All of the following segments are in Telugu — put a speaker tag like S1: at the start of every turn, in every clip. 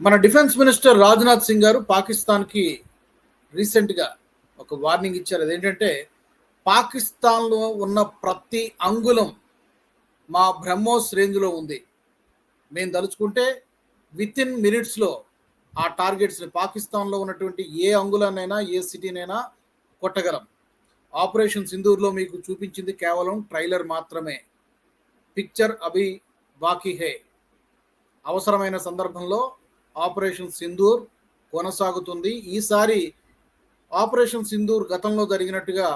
S1: మన డిఫెన్స్ మినిస్టర్ రాజ్నాథ్ సింగ్ గారు పాకిస్తాన్కి రీసెంట్గా ఒక వార్నింగ్ ఇచ్చారు. అదేంటంటే పాకిస్తాన్లో ఉన్న ప్రతి అంగుళం మా బ్రహ్మోస్ రేంజ్లో ఉంది. మేము తలుచుకుంటే విత్ ఇన్ మినిట్స్లో ఆ టార్గెట్స్ని పాకిస్తాన్లో ఉన్నటువంటి ఏ అంగుళాన్నైనా ఏ సిటీనైనా కొట్టగలం. ఆపరేషన్ సింధూర్లో మీకు చూపించింది కేవలం ట్రైలర్ మాత్రమే. పిక్చర్ అభి బాకీ హే. అవసరమైన సందర్భంలో ఆపరేషన్ సింధూర్ కొనసాగుతుంది. ఈసారి ఆపరేషన్ సింధూర్ గతంలో జరిగినట్టుగా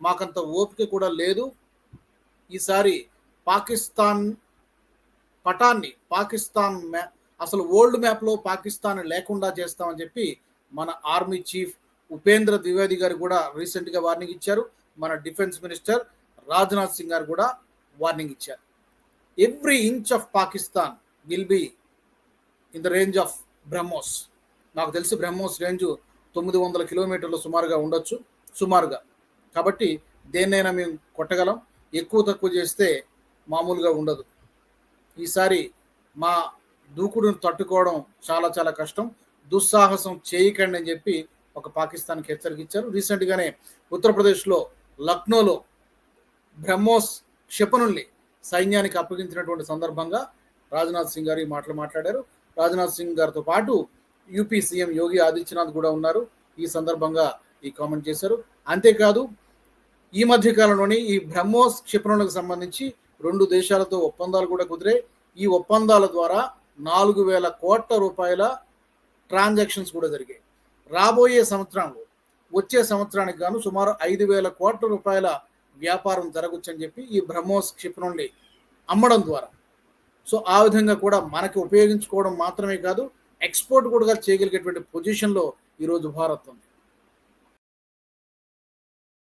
S1: మాకంత ఓపిక కూడా లేదు. ఈసారి పాకిస్తాన్ పటాన్ని పాకిస్తాన్ మ్యా అసలు ఓల్డ్ మ్యాప్లో పాకిస్తాన్ లేకుండా చేస్తామని చెప్పి మన ఆర్మీ చీఫ్ ఉపేంద్ర ద్వివేది గారు కూడా రీసెంట్గా వార్నింగ్ ఇచ్చారు. మన డిఫెన్స్ మినిస్టర్ రాజ్నాథ్ సింగ్ గారు కూడా వార్నింగ్ ఇచ్చారు. Every inch of Pakistan will be in the range of BrahMos. నాకు తెలిసి బ్రహ్మోస్ రేంజ్ తొమ్మిది వందల కిలోమీటర్లు సుమారుగా ఉండొచ్చు సుమారుగా. కాబట్టి దేన్నైనా మేము కొట్టగలం ఎక్కువ తక్కువ చేస్తే మామూలుగా ఉండదు. ఈసారి మా దూకుడును తట్టుకోవడం చాలా చాలా కష్టం. దుస్సాహసం చేయకండి అని చెప్పి ఒక పాకిస్తాన్కి హెచ్చరిక ఇచ్చారు. రీసెంట్గానే ఉత్తరప్రదేశ్లో లక్నోలో బ్రహ్మోస్ క్షిపణుల్ని సైన్యానికి అప్పగించినటువంటి సందర్భంగా రాజ్నాథ్ సింగ్ గారు ఈ మాటలు మాట్లాడారు. రాజ్నాథ్ సింగ్ గారితో పాటు యూపీ సీఎం యోగి ఆదిత్యనాథ్ కూడా ఉన్నారు. ఈ సందర్భంగా ఈ కామెంట్ చేశారు. అంతేకాదు ఈ మధ్య కాలంలోనే ఈ బ్రహ్మోస్ క్షిపణులకు సంబంధించి రెండు దేశాలతో ఒప్పందాలు కూడా కుదిరాయి. ఈ ఒప్పందాల ద్వారా నాలుగు వేల కోట్ల రూపాయల ట్రాన్సాక్షన్స్ కూడా జరిగాయి. రాబోయే సంవత్సరంలో వచ్చే సంవత్సరానికి గాను సుమారు ఐదు వేల కోట్ల రూపాయల వ్యాపారం జరగొచ్చని చెప్పి ఈ బ్రహ్మోస్ క్షిపణుల్ని అమ్మడం ద్వారా సో ఆ విధంగా కూడా మనకి ఉపయోగించుకోవడం మాత్రమే కాదు ఎక్స్పోర్ట్ కూడా చేయగలిగేటువంటి పొజిషన్లో ఈరోజు భారత్ ఉంది.